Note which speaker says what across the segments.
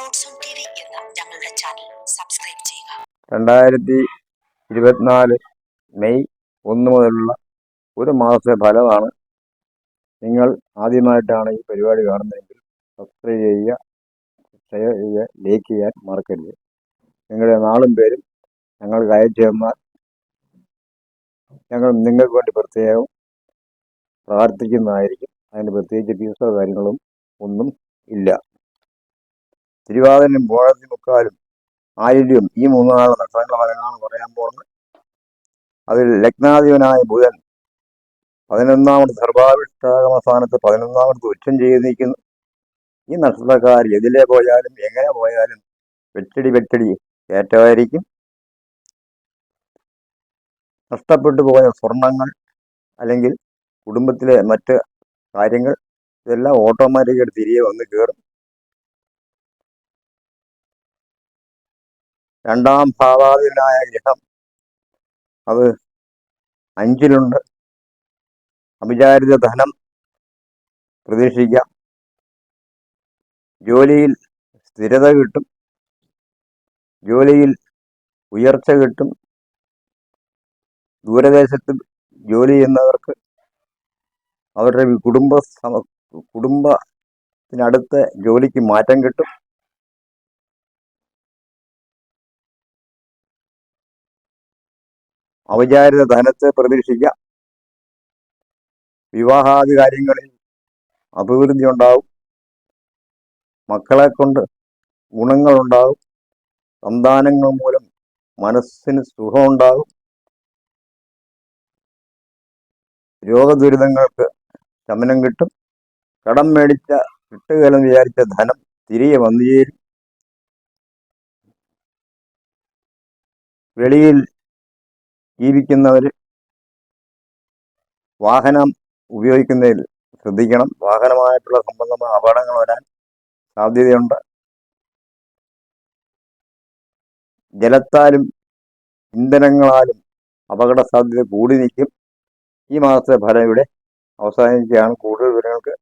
Speaker 1: ഞങ്ങളുടെ channel subscribe ചെയ്യുക.
Speaker 2: രണ്ടായിരത്തി ഇരുപത്തിനാല് മെയ് ഒന്ന് മുതലുള്ള ഒരു മാസത്തെ ഫലമാണ് നിങ്ങൾ ആദ്യമായിട്ടാണ് ഈ പരിപാടി കാണുന്നതെങ്കിൽ സബ്സ്ക്രൈബ് ചെയ്യുക ഷെയർ ചെയ്യുക ലൈക്ക് ചെയ്യാൻ മറക്കരുത്. നിങ്ങളുടെ നാളും പേരും ഞങ്ങൾക്ക് അയച്ചു തന്നാൽ ഞങ്ങൾ നിങ്ങൾക്ക് വേണ്ടി പ്രത്യേകം പ്രാർത്ഥിക്കുന്നതായിരിക്കും. അതിന് പ്രത്യേകിച്ച് ഫീസോ കാര്യങ്ങളും ഒന്നും ഇല്ല. തിരുവാതിരനും പോഴത്തി മുക്കാലും ആയില്യം ഈ മൂന്നാളെ നാല് നക്ഷത്രങ്ങളുടെ ഫലങ്ങളാണ് പറയാൻ പോകുന്നത്. അതിൽ ലഗ്നാധിപനായ ബുധൻ പതിനൊന്നാമത് സർവാഭിഷ്ടാഗമ സ്ഥാനത്ത് പതിനൊന്നാമത് ഉച്ചം ചെയ്ത് നിൽക്കുന്നു ഈ നക്ഷത്രക്കാർ എതിലെ പോയാലും എങ്ങനെ പോയാലും വെച്ചടി വെച്ചടി ഏറ്റമായിരിക്കും നഷ്ടപ്പെട്ടു പോയ സ്വർണങ്ങൾ അല്ലെങ്കിൽ കുടുംബത്തിലെ മറ്റ് കാര്യങ്ങൾ ഇതെല്ലാം ഓട്ടോമാറ്റിക്കായിട്ട് തിരികെ വന്ന് കയറും. രണ്ടാം ഭാവാധീനായ ഗ്രഹം അത് അഞ്ചിലുണ്ട്. അവിചാരിത ധനം പ്രതീക്ഷിക്കാം. ജോലിയിൽ സ്ഥിരത കിട്ടും. ജോലിയിൽ ഉയർച്ച കിട്ടും. ദൂരദേശത്ത് ജോലി ചെയ്യുന്നവർക്ക് അവരുടെ കുടുംബ കുടുംബത്തിനടുത്ത് ജോലിക്ക് മാറ്റം കിട്ടും. ഔചാരിക ധനത്തെ പ്രതീക്ഷിക്കാം. വിവാഹാദി കാര്യങ്ങളിൽ അഭിവൃദ്ധി ഉണ്ടാവും. മക്കളെ കൊണ്ട് ഗുണങ്ങളുണ്ടാവും സന്താനങ്ങൾ മൂലം മനസ്സിന് സുഖമുണ്ടാകും രോഗദുരിതങ്ങൾക്ക് ശമനം കിട്ടും. കടം മേടിച്ച കിട്ടുകയെന്ന് വിചാരിച്ച ധനം തിരികെ വന്നു ചേരും. വെളിയിൽ ജീവിക്കുന്നവർ വാഹനം ഉപയോഗിക്കുന്നതിൽ ശ്രദ്ധിക്കണം. വാഹനമായിട്ടുള്ള സംബന്ധമായ അപകടങ്ങൾ വരാൻ സാധ്യതയുണ്ട്. ജലത്താലും ഇന്ധനങ്ങളാലും അപകട സാധ്യത കൂടി നിൽക്കും. ഈ മാസത്തെ ഫലം ഇവിടെ അവസാനിക്കുകയാണ്. കൂടുതൽ വിവരങ്ങൾക്ക്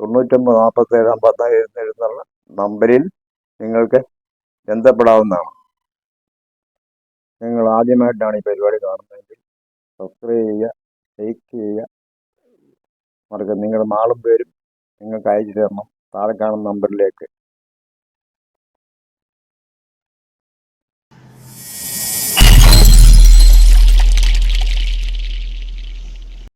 Speaker 2: തൊണ്ണൂറ്റൊമ്പത് നാൽപ്പത്തേഴ് അമ്പത്താറ് എഴുന്നേഴുന്നുള്ള നമ്പറിൽ നിങ്ങൾക്ക് ബന്ധപ്പെടാവുന്നതാണ്. നിങ്ങൾ ആദ്യമായിട്ടാണ് ഈ പരിപാടി കാണുന്നതെങ്കിൽ സബ്സ്ക്രൈബ് ചെയ്യുക ലൈക്ക് ചെയ്യുക. മറക്കരുത് നിങ്ങളുടെ നാളും പേരും നിങ്ങൾക്ക് അയച്ചു തരണം. താഴെ കാണുന്ന നമ്പറിലേക്ക്